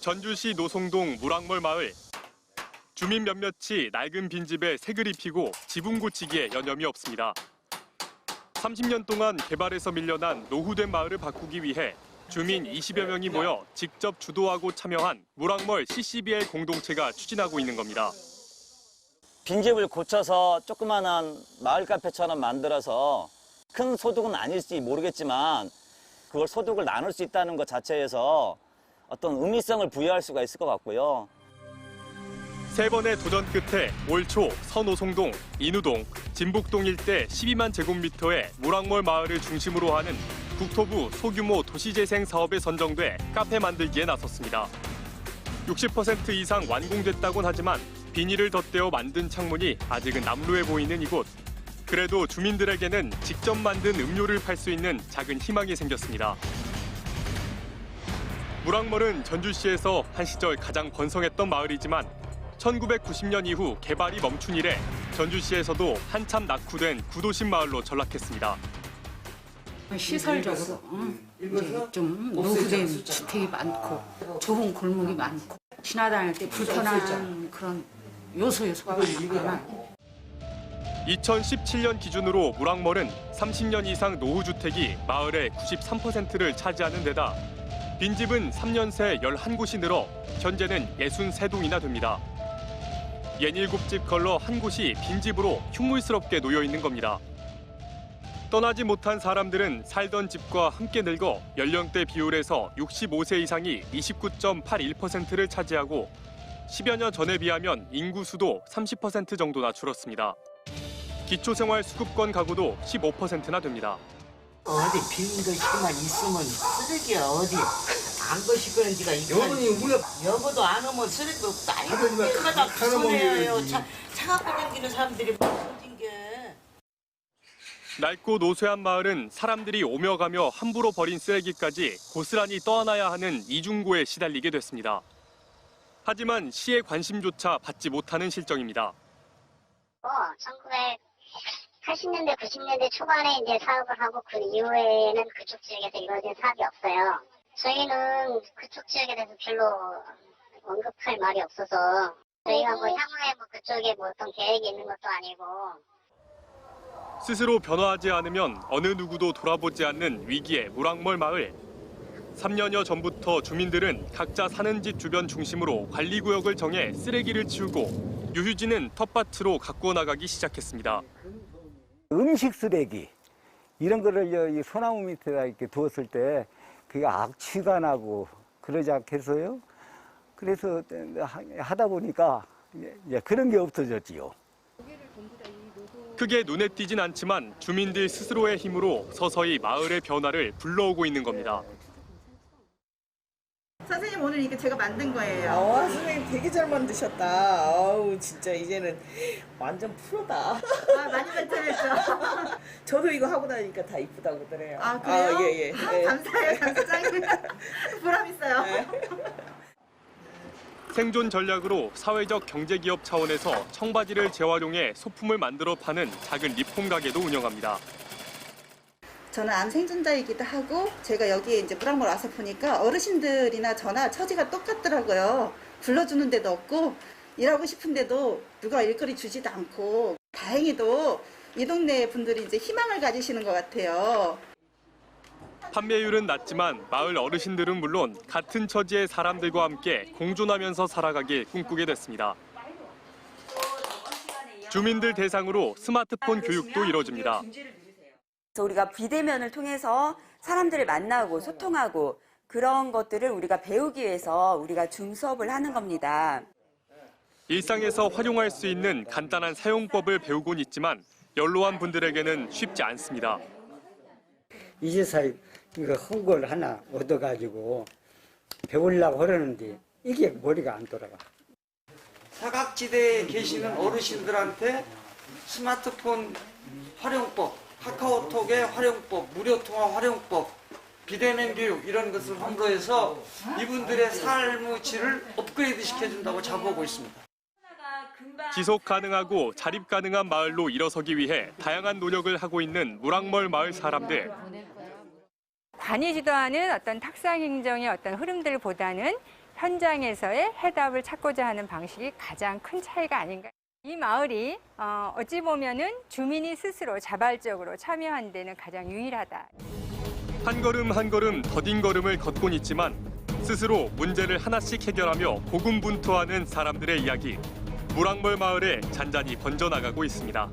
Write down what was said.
전주시 노송동 무랑멀 마을. 주민 몇몇이 낡은 빈집에 색을 입히고 지붕 고치기에 여념이 없습니다. 30년 동안 개발에서 밀려난 노후된 마을을 바꾸기 위해 주민 20여 명이 모여 직접 주도하고 참여한 무랑멀 CCBL 공동체가 추진하고 있는 겁니다. 빈집을 고쳐서 조그마한 마을 카페처럼 만들어서 큰 소득은 아닐지 모르겠지만 그걸 소득을 나눌 수 있다는 것 자체에서 어떤 의미성을 부여할 수가 있을 것 같고요. 세 번의 도전 끝에 올초 서노송동, 인우동, 진북동 일대 12만 제곱미터의 무랑몰 마을을 중심으로 하는 국토부 소규모 도시재생 사업에 선정돼 카페 만들기에 나섰습니다. 60% 이상 완공됐다곤 하지만 비닐을 덧대어 만든 창문이 아직은 남루해 보이는 이곳. 그래도 주민들에게는 직접 만든 음료를 팔 수 있는 작은 희망이 생겼습니다. 무랑멀은 전주시에서 한 시절 가장 번성했던 마을이지만 1990년 이후 개발이 멈춘 이래 전주시에서도 한참 낙후된 구도심 마을로 전락했습니다. 시설적으로 응? 이제 좀 노후된 주택이 많고 좁은 골목이 많고 지나다닐 때 불편한 그런 요소 요소가 많구나. 2017년 기준으로 무랑멀은 30년 이상 노후 주택이 마을의 93%를 차지하는 데다 빈집은 3년 새 11곳이 늘어 현재는 63동이나 됩니다. 67집 걸러 한 곳이 빈집으로 흉물스럽게 놓여 있는 겁니다. 떠나지 못한 사람들은 살던 집과 함께 늙어 연령대 비율에서 65세 이상이 29.81%를 차지하고 10여 년 전에 비하면 인구 수도 30% 정도나 줄었습니다. 기초생활 수급권 가구도 15%나 됩니다. 어디 빈 것이만 있으면 쓰레기야 어디 안 것이 그런지가 여분이 우리가 여보도 안 오면 쓰레기 없다 아니고 뭐 때마다 가- 가는 손해요 법이지. 차, 차 갖고 다니는 사람들이 무슨 게 낡고 노쇠한 마을은 사람들이 오며 가며 함부로 버린 쓰레기까지 고스란히 떠안아야 하는 이중고에 시달리게 됐습니다. 하지만 시의 관심조차 받지 못하는 실정입니다. 1980년대, 90년대 초반에 이제 사업을 하고 그 이후에는 그쪽 지역에서 이루어진 사업이 없어요. 저희는 그쪽 지역에 대해서 별로 언급할 말이 없어서 저희가 뭐 향후에 뭐 그쪽에 뭐 어떤 계획이 있는 것도 아니고 스스로 변화하지 않으면 어느 누구도 돌아보지 않는 위기의 무랑멀 마을. 3년여 전부터 주민들은 각자 사는 집 주변 중심으로 관리구역을 정해 쓰레기를 치우고 유휴지는 텃밭으로 갖고 나가기 시작했습니다. 음식 쓰레기 이런 거를 소나무 밑에다 이렇게 두었을 때 그게 악취가 나고 그러지 않겠어요? 그래서 하- 하다 보니까 이제 그런 게 없어졌지요. 크게 눈에 띄진 않지만 주민들 스스로의 힘으로 서서히 마을의 변화를 불러오고 있는 겁니다. 선생님 오늘 이거 제가 만든 거예요. 아, 선생님 되게 잘 만드셨다. 아우, 진짜 이제는 완전 프로다. 아, 많이 발전했죠. 저도 이거 하고 나니까 다 이쁘다고 그러더래요. 아, 그래요? 예, 예. 아, 예. 감사해요, 장사장님. 보람 있어요. 네. 생존 전략으로 사회적 경제기업 차원에서 청바지를 재활용해 소품을 만들어 파는 작은 리폼 가게도 운영합니다. 저는 암 생존자이기도 하고 제가 여기에 이제 무랑물 와서 보니까 어르신들이나 저나 처지가 똑같더라고요. 불러주는 데도 없고 일하고 싶은데도 누가 일거리 주지도 않고 다행히도 이 동네 분들이 이제 희망을 가지시는 것 같아요. 판매율은 낮지만 마을 어르신들은 물론 같은 처지의 사람들과 함께 공존하면서 살아가길 꿈꾸게 됐습니다. 주민들 대상으로 스마트폰 교육도 이뤄집니다. 그래서 우리가 비대면을 통해서 사람들을 만나고 소통하고 그런 것들을 우리가 배우기 위해서 우리가 줌 수업을 하는 겁니다. 일상에서 활용할 수 있는 간단한 사용법을 배우곤 있지만 연로한 분들에게는 쉽지 않습니다. 이제서 이거 헝걸 하나 얻어가지고 배우려고 하려는데 이게 머리가 안 돌아가. 사각지대에 계시는 어르신들한테 스마트폰 활용법, 카카오톡의 활용법, 무료 통화 활용법, 비대면 교육 이런 것을 홍보해서 이분들의 삶의 질을 업그레이드 시켜준다고 자부하고 있습니다. 지속 가능하고 자립 가능한 마을로 일어서기 위해 다양한 노력을 하고 있는 무랑멀 마을 사람들. 다니지도 않은 어떤 탁상 행정의 어떤 흐름들보다는 현장에서의 해답을 찾고자 하는 방식이 가장 큰 차이가 아닌가. 이 마을이 어, 어찌 보면은 주민이 스스로 자발적으로 참여한 데는 가장 유일하다. 한 걸음 한 걸음 더딘 걸음을 걷곤 있지만 스스로 문제를 하나씩 해결하며 고군분투하는 사람들의 이야기 무랑벌 마을에 잔잔히 번져나가고 있습니다.